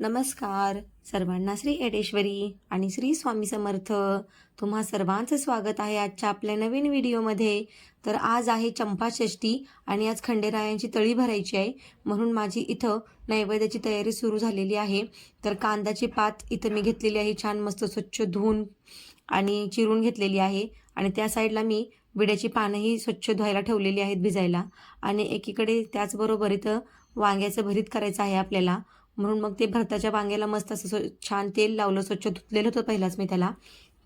नमस्कार. सर्वांना श्री एडेश्वरी आणि श्री स्वामी समर्थ. तुम्हा सर्वांचं स्वागत आहे आजच्या आपल्या नवीन व्हिडिओमध्ये. तर आज आहे चंपाषष्ठी आणि आज खंडेरायांची तळी भरायची आहे. म्हणून माझी इथं नैवेद्याची तयारी सुरू झालेली आहे. तर कांद्याची पात इथं मी घेतलेली आहे. छान मस्त स्वच्छ धुवून आणि चिरून घेतलेली आहे. आणि त्या साईडला मी विड्याची पानंही स्वच्छ धुवायला ठेवलेली आहेत भिजायला. आणि एकीकडे त्याचबरोबर इथं वांग्याचं भरीत करायचं आहे आपल्याला. म्हणून मग ते भरताच्या वांग्याला मस्त असं स्व- छान तेल लावलं स्वच्छ धुतलेलं होतं पहिलाच मी त्याला.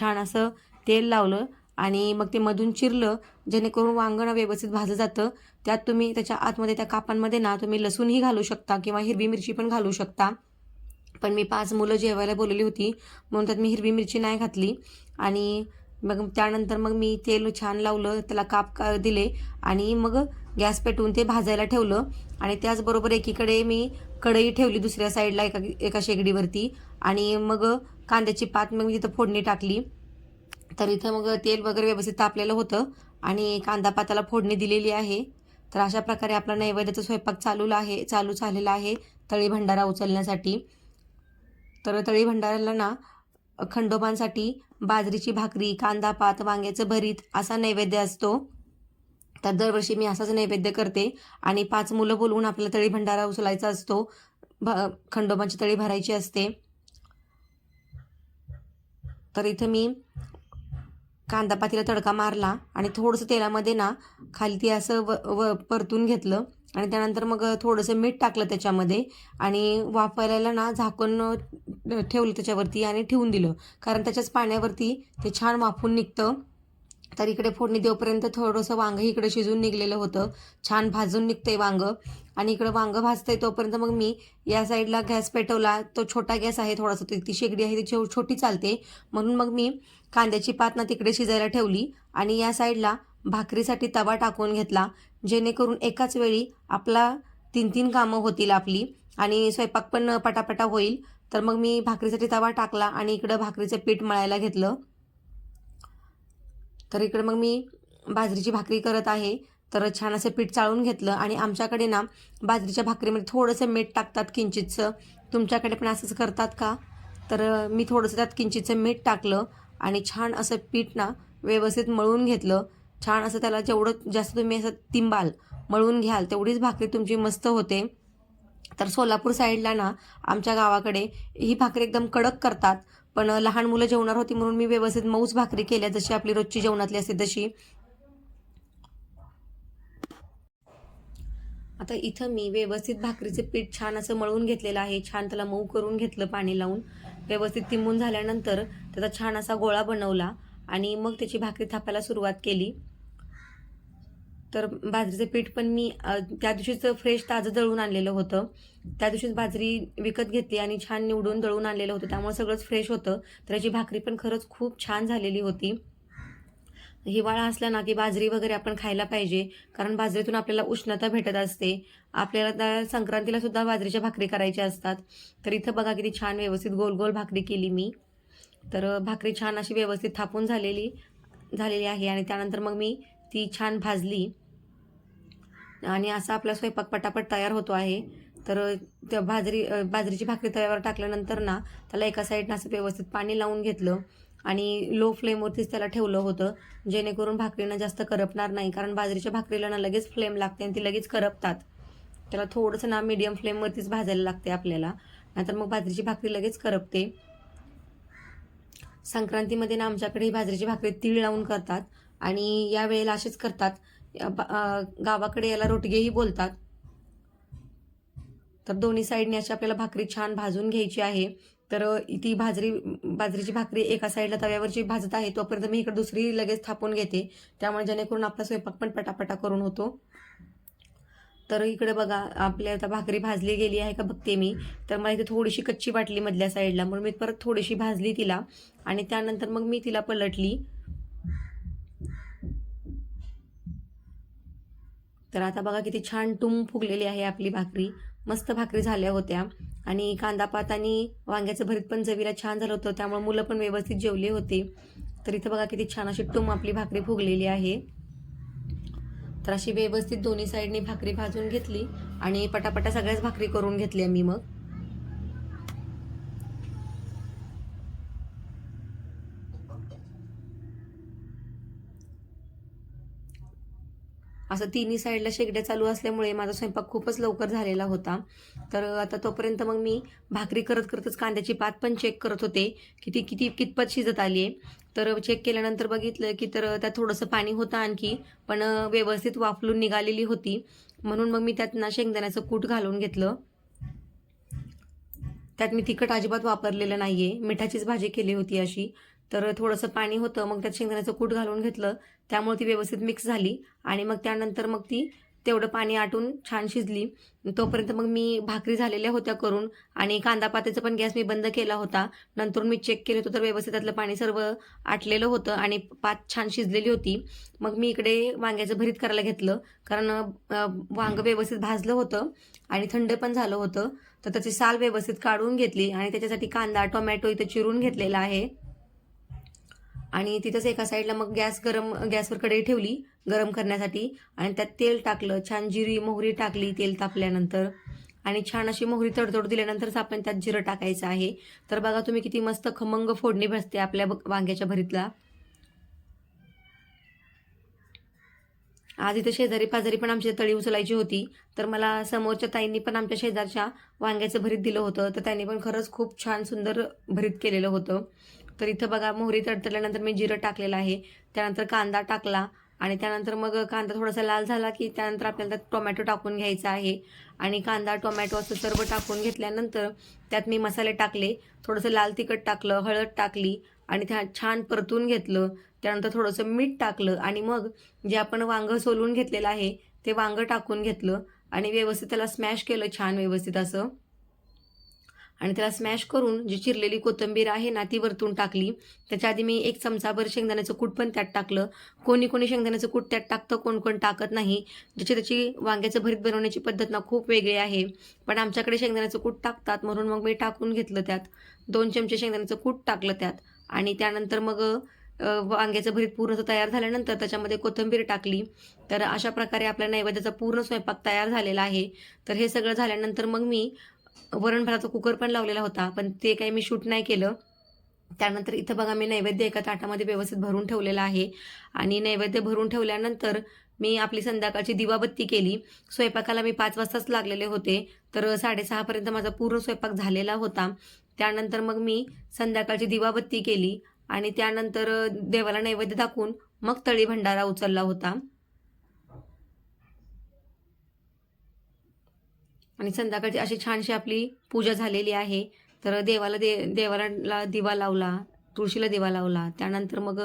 छान असं तेल लावलं आणि मग ते मधून चिरलं जेणेकरून वांगणं व्यवस्थित भाजलं जातं. त्यात तुम्ही त्याच्या आतमध्ये त्या कापांमध्ये ना तुम्ही लसूणही घालू शकता किंवा हिरवी मिरची पण घालू शकता. पण मी पाच मुलं जेवायला बोलवली होती म्हणून त्यात मी हिरवी मिरची नाही घातली. आणि मग त्यानंतर मग मी तेल छान लावलं त्याला काप का दिले आणि मग गॅस पेटवून ते भाजायला ठेवलं. आणि त्याचबरोबर एकीकडे मी कढई ठेवली दुसऱ्या साईडला एका एका शेगडीवरती. आणि मग कांद्याची पात मग मी तिथं फोडणी टाकली. तर इथं मग तेल वगैरे व्यवस्थित तापलेलं होतं. आणि कांदा पाताला फोडणी दिलेली आहे. तर अशा प्रकारे आपला नैवेद्याचा स्वयंपाक चालू आहे चालू झालेला आहे तळी भंडारा उचलण्यासाठी. तर तळी भंडाऱ्याला ना खंडोबांसाठी बाजरीची भाकरी कांदा पात वांग्याचं भरीत असा नैवेद्य असतो. तर दरवर्षी मी असाच नैवेद्य करते आणि पाच मुलं बोलवून आपल्याला तळी भंडारा उचलायचा असतो. भ खंडोबांची तळी भरायची असते. तर इथं मी कांदा पातीला तडका मारला आणि थोडंसं तेलामध्ये ना खाली ते असं व व परतून घेतलं आणि त्यानंतर मग थोडंसं मीठ टाकलं त्याच्यामध्ये आणि वाफायला ना झाकण ठेवलं त्याच्यावरती आणि ठेवून दिलं. कारण त्याच्याच पाण्यावरती ते छान वाफून निघतं. तर इकडे फोडणी देऊपर्यंत थोडंसं वांगं इकडे शिजून निघलेलं होतं. छान भाजून निघतंय वांगं. आणि इकडं वांगं भाजतंय तोपर्यंत मग मी या साईडला गॅस पेटवला. तो छोटा गॅस आहे थोडासा ती ती शेगडी आहे ती छो- छोटी चालते. म्हणून मग मी कांद्याची पातना तिकडे शिजायला ठेवली आणि या साईडला भाकरीसाठी तवा टाकून घेतला. जेणेकरून एकाच वेळी आपला तीन तीन कामं होतील आपली आणि स्वयंपाक पण पटापटा होईल. तर मग मी भाकरीसाठी तवा टाकला आणि इकडं भाकरीचं पीठ मळायला घेतलं. तर इकडे मग मी बाजरीची भाकरी करत आहे. तर छान असं पीठ चाळून घेतलं आणि आमच्याकडे ना बाजरीच्या भाकरीमध्ये थोडंसं मीठ टाकतात किंचितचं तुमच्याकडे पण असंच करतात का? तर मी थोडंसं त्यात किंचितचं मीठ टाकलं आणि छान असं पीठ ना व्यवस्थित मळून घेतलं. छान असं त्याला जेवढं जास्त तुम्ही असं तिंबाल मळून घ्याल तेवढीच भाकरी तुमची मस्त होते. तर सोलापूर साईडला ना आमच्या गावाकडे ही भाकरी एकदम कडक करतात. पण लहान मुलं जेवणार होती म्हणून मी व्यवस्थित मऊच भाकरी केल्या जशी आपली रोजची जेवणातली असते तशी. आता इथं मी व्यवस्थित भाकरीचं पीठ छान असं मळून घेतलेलं आहे. छान त्याला मऊ करून घेतलं पाणी लावून. व्यवस्थित तिंबून झाल्यानंतर त्याचा छान असा गोळा बनवला आणि मग त्याची भाकरी थापायला सुरुवात केली. तर बाजरीचं पीठ पण मी त्या दिवशीच फ्रेश ताजं दळून आणलेलं होतं. त्या दिवशीच बाजरी विकत घेतली आणि छान निवडून दळून आणलेलं होतं. त्यामुळे सगळंच फ्रेश होतं. तर याची भाकरी पण खरंच खूप छान झालेली होती. हिवाळा असला ना की बाजरी वगैरे आपण खायला पाहिजे. कारण बाजरीतून आपल्याला उष्णता भेटत असते. आपल्याला त्या संक्रांतीला सुद्धा बाजरीच्या भाकरी करायच्या असतात. तर इथं बघा किती छान व्यवस्थित गोल गोल भाकरी केली मी. तर भाकरी छान अशी व्यवस्थित थापून झालेली झालेली आहे. आणि त्यानंतर मग मी ती छान भाजली. आणि असा आपला स्वयंपाक पटापट तयार होतो आहे. तर त्या बाजरी बाजरीची भाकरी तव्यावर टाकल्यानंतर ना त्याला एका साईडनं असं व्यवस्थित पाणी लावून घेतलं आणि लो फ्लेमवरतीच त्याला ठेवलं होतं. जेणेकरून भाकरीनं जास्त करपणार नाही कारण बाजरीच्या भाकरीला ना लगेच फ्लेम लागते आणि ती लगेच करपतात. त्याला थोडंसं ना मीडियम फ्लेमवरतीच भाजायला लागते आपल्याला. नाहीतर मग बाजरीची भाकरी लगेच करपते. संक्रांतीमध्ये ना आमच्याकडे ही बाजरीची भाकरी तीळ लावून करतात. आणि या वेळेला असेच करतात. गावाकडे याला रोटगेही बोलतात. तर दोन्ही साईडने अशी आपल्याला भाकरी छान भाजून घ्यायची आहे. तर ती भाजरी बाजरीची भाकरी एका साईडला तव्यावरची भाजत आहे तोपर्यंत मी इकडे दुसरी लगेच थापून घेते. त्यामुळे जेणेकरून आपला स्वयंपाक पण पटापटा करून होतो. तर इकडे बघा आपल्या आता भाकरी भाजली गेली आहे का बघते मी. तर मला इथे थोडीशी कच्ची वाटली मधल्या साईडला म्हणून मी परत थोडीशी भाजली तिला. आणि त्यानंतर मग मी तिला पलटली. तर आता बघा किती छान टुम फुगलेली आहे आपली भाकरी. मस्त भाकरी झाल्या होत्या. आणि कांदापात आणि वांग्याचं भरीत पण चवीला छान झालं होतं. त्यामुळे मुलं पण व्यवस्थित जेवले होते. तर इथं बघा किती छान अशी टुम आपली भाकरी फुगलेली आहे. तर अशी व्यवस्थित दोन्ही साईडने भाकरी भाजून घेतली आणि पटापटा सगळ्याच भाकरी करून घेतल्या मी मग. असं तिन्ही साईडला शेगड्या चालू असल्यामुळे माझा स्वयंपाक खूपच लवकर झालेला होता. तर आता तोपर्यंत मग मी भाकरी करत करतच कांद्याची पात पण चेक करत होते की ती किती कितपत शिजत आली आहे. तर चेक केल्यानंतर बघितलं की तर त्यात थोडंसं पाणी होतं आणखी पण व्यवस्थित वाफलून निघालेली होती. म्हणून मग मी त्यात ना शेंगदाण्याचं कूट घालून घेतलं. त्यात मी तिखट अजिबात वापरलेलं नाही आहे मिठाचीच भाजी केली होती अशी. तर थोडंसं पाणी होतं मग त्यात शेंगदाण्याचं कूट घालून घेतलं. त्यामुळे ती व्यवस्थित मिक्स झाली आणि मग त्यानंतर मग ती तेवढं पाणी आटून छान शिजली. तोपर्यंत मग मी भाकरी झालेल्या होत्या करून आणि कांदा पात्याचा पण गॅस मी बंद केला होता. नंतर मी चेक केलं होतं तर व्यवस्थित त्यातलं पाणी सर्व आटलेलं होतं आणि पात छान शिजलेली होती. मग मी इकडे वांग्याचं भरीत करायला घेतलं कारण वांगं व्यवस्थित भाजलं होतं आणि थंड पण झालं होतं. तर त्याची साल व्यवस्थित काढून घेतली आणि त्याच्यासाठी कांदा टोमॅटो इथं चिरून घेतलेला आहे. आणि तिथंच एका साईडला मग गॅस गरम गॅसवर कढई ठेवली गरम करण्यासाठी. आणि त्यात तेल टाकलं छान जिरी मोहरी टाकली तेल तापल्यानंतर. आणि छान अशी मोहरी तडतड दिल्यानंतरच आपण त्यात जिरं टाकायचं आहे. तर बघा तुम्ही किती मस्त खमंग फोडणी बसते आपल्या ब- वांग्याच्या भरीतला. आज इथं शेजारी पाजारी पण आमची तळी उचलायची होती. तर मला समोरच्या ताईंनी पण आमच्या शेजारच्या वांग्याचं भरीत दिलं होतं. तर त्यांनी पण खरंच खूप छान सुंदर भरीत केलेलं होतं. तर इथं बघा मोहरी तडतडल्यानंतर मी जिरं टाकलेलं आहे. त्यानंतर कांदा टाकला आणि त्यानंतर मग कांदा थोडासा लाल झाला की त्यानंतर आपल्याला त्यात टोमॅटो टाकून घ्यायचा आहे. आणि कांदा टोमॅटो असं सर्व टाकून घेतल्यानंतर त्यात मी मसाले टाकले. थोडंसं लाल तिखट टाकलं हळद टाकली आणि त्या छान परतून घेतलं. त्यानंतर थोडंसं मीठ टाकलं आणि मग जे आपण वांगं सोलून घेतलेलं आहे ते वांगं टाकून घेतलं आणि व्यवस्थित त्याला स्मॅश केलं छान व्यवस्थित असं. आणि त्याला स्मॅश करून जी चिरलेली कोथिंबीर आहे ना ती वरतून टाकली. त्याच्या आधी मी एक चमचाभर शेंगदाण्याचं कूट पण त्यात टाकलं. कोणी कोणी शेंगदाण्याचं कूट त्यात टाकतं कोण कोण टाकत नाही. ज्याची त्याची वांग्याचं भरीत बनवण्याची पद्धत ना खूप वेगळी आहे. पण आमच्याकडे शेंगदाण्याचं कूट टाकतात म्हणून मग मी टाकून घेतलं त्यात. दोन चमचे शेंगदाण्याचं कूट टाकलं त्यात. आणि त्यानंतर मग वांग्याचं भरीत पूर्ण तयार झाल्यानंतर त्याच्यामध्ये कोथिंबीर टाकली. तर अशा प्रकारे आपल्या नैवेद्याचा पूर्ण स्वयंपाक तयार झालेला आहे. तर हे सगळं झाल्यानंतर मग मी वरण भाताचा कुकर पण लावलेला होता पण ते काही मी शूट नाही केलं. त्यानंतर इथं बघा मी नैवेद्य एका ताटामध्ये व्यवस्थित भरून ठेवलेला आहे. आणि नैवेद्य भरून ठेवल्यानंतर मी आपली संध्याकाळची दिवाबत्ती केली. स्वयंपाकाला मी पाच वाजताच लागलेले होते तर साडेसहापर्यंत माझा पूर्ण स्वयंपाक झालेला होता. त्यानंतर मग मी संध्याकाळची दिवाबत्ती केली आणि त्यानंतर देवाला नैवेद्य दाखवून मग तळी भंडारा उचलला होता. आणि संध्याकाळची अशी छानशी आपली पूजा झालेली आहे. तर देवाला दे देवाला दिवा लावला तुळशीला दिवा लावला. त्यानंतर मग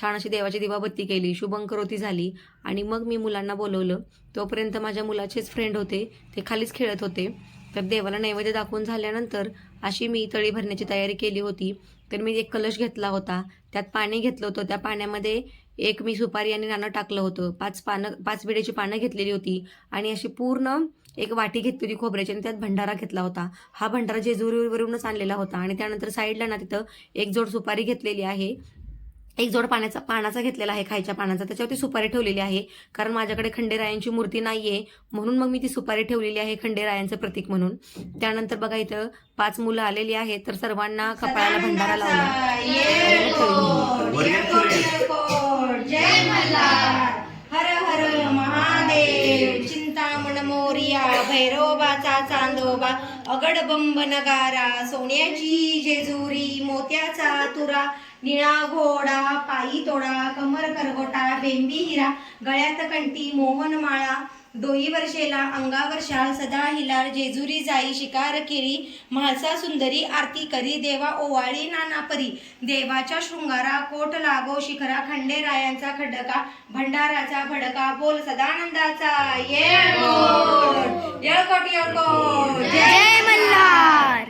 छान अशी देवाची दिवाबत्ती केली शुभंकरोती झाली. आणि मग मी मुलांना बोलवलं. तोपर्यंत माझ्या मुलाचेच फ्रेंड होते. ते खालीच खेळत होते. तर देवाला नैवेद्य दाखवून झाल्यानंतर अशी मी तळी भरण्याची तयारी केली होती. तर मी एक कलश घेतला होता. त्यात पाणी घेतलं होतं. त्या पाण्यामध्ये एक मी सुपारी आणि नाणं टाकलं होतं. पाच पानं पाच बिड्याची पानं घेतलेली होती. आणि अशी पूर्ण एक वाटी घेतली होती खोबऱ्याची आणि त्यात भंडारा घेतला होता. हा भंडारा जेजुरीवरूनच आणलेला होता आणि त्यानंतर साईडला ना तिथं एक जोड सुपारी घेतलेली आहे. एक जोड पाण्याचा पानाचा घेतलेला आहे खायच्या पानाचा. त्याच्यावरती सुपारी ठेवलेली आहे कारण माझ्याकडे खंडेरायांची मूर्ती नाही आहे म्हणून मग मी ती सुपारी ठेवलेली आहे खंडेरायांचं प्रतीक म्हणून. त्यानंतर बघा इथं पाच मुलं आलेली आहेत तर सर्वांना कपाळाला भंडारा लावला. हर हर महादेव चिंतामण मोरिया भैरोबाचा चांदोबा अगड बंब नगारा सोन्याची जेजुरी मोत्याचा तुरा निळा घोडा पायी तोडा कमर करगोटा बेंबी हिरा गळ्यात कंठी मोहनमाळा डोई वर्षेला अंगावर शाल सदा हिलार जेजुरी जाई शिकार केळी म्हाळसा सुंदरी आरती करी देवा ओवाळी नाना परी. देवाच्या शृंगारा कोट लागो शिखरा खंडेरायांचा खडका. भंडाराचा भडका बोल सदानंदाचा. येळकोट येळकोट जय मल्हार.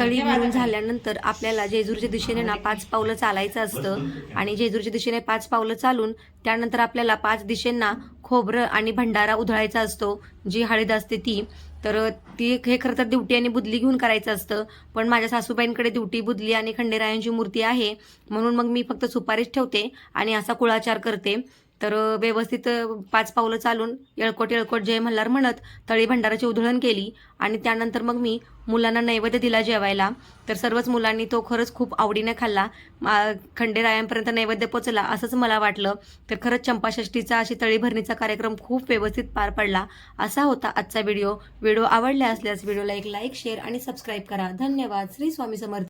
तळी भरून झाल्यानंतर आपल्याला जेजूरच्या दिशेने ना पाच पावलं चालायचं असतं. आणि जेजूरच्या दिशेने पाच पावलं चालून त्यानंतर आपल्याला पाच दिशेंना खोबरं आणि भंडारा उधळायचा असतो जी हळद असते ती. तर ती हे खरं तर दिवटी आणि बुदली घेऊन करायचं असतं. पण माझ्या सासूबाईंकडे दिवटी बुदली आणि खंडेरायांची मूर्ती आहे. म्हणून मग मी फक्त सुपारीच ठेवते आणि असा कुळाचार करते. तर व्यवस्थित पाच पावलं चालून येळकोट येळकोट जय मल्हार म्हणत तळी भंडाराची उधळण केली आणि त्यानंतर मग मी मुलांना नैवेद्य दिला जेवायला. तर सर्वच मुलांनी तो खरंच खूप आवडीने खाल्ला. मा- खंडेरायांपर्यंत नैवेद्य पोचला असंच मला वाटलं. तर खरंच चंपाषष्ठीचा अशी तळी भरणीचा कार्यक्रम खूप व्यवस्थित पार पडला असा होता आजचा व्हिडिओ. व्हिडिओ आवडला असल्यास व्हिडिओला एक लाईक शेअर आणि सबस्क्राईब करा. धन्यवाद. श्री स्वामी समर्थ.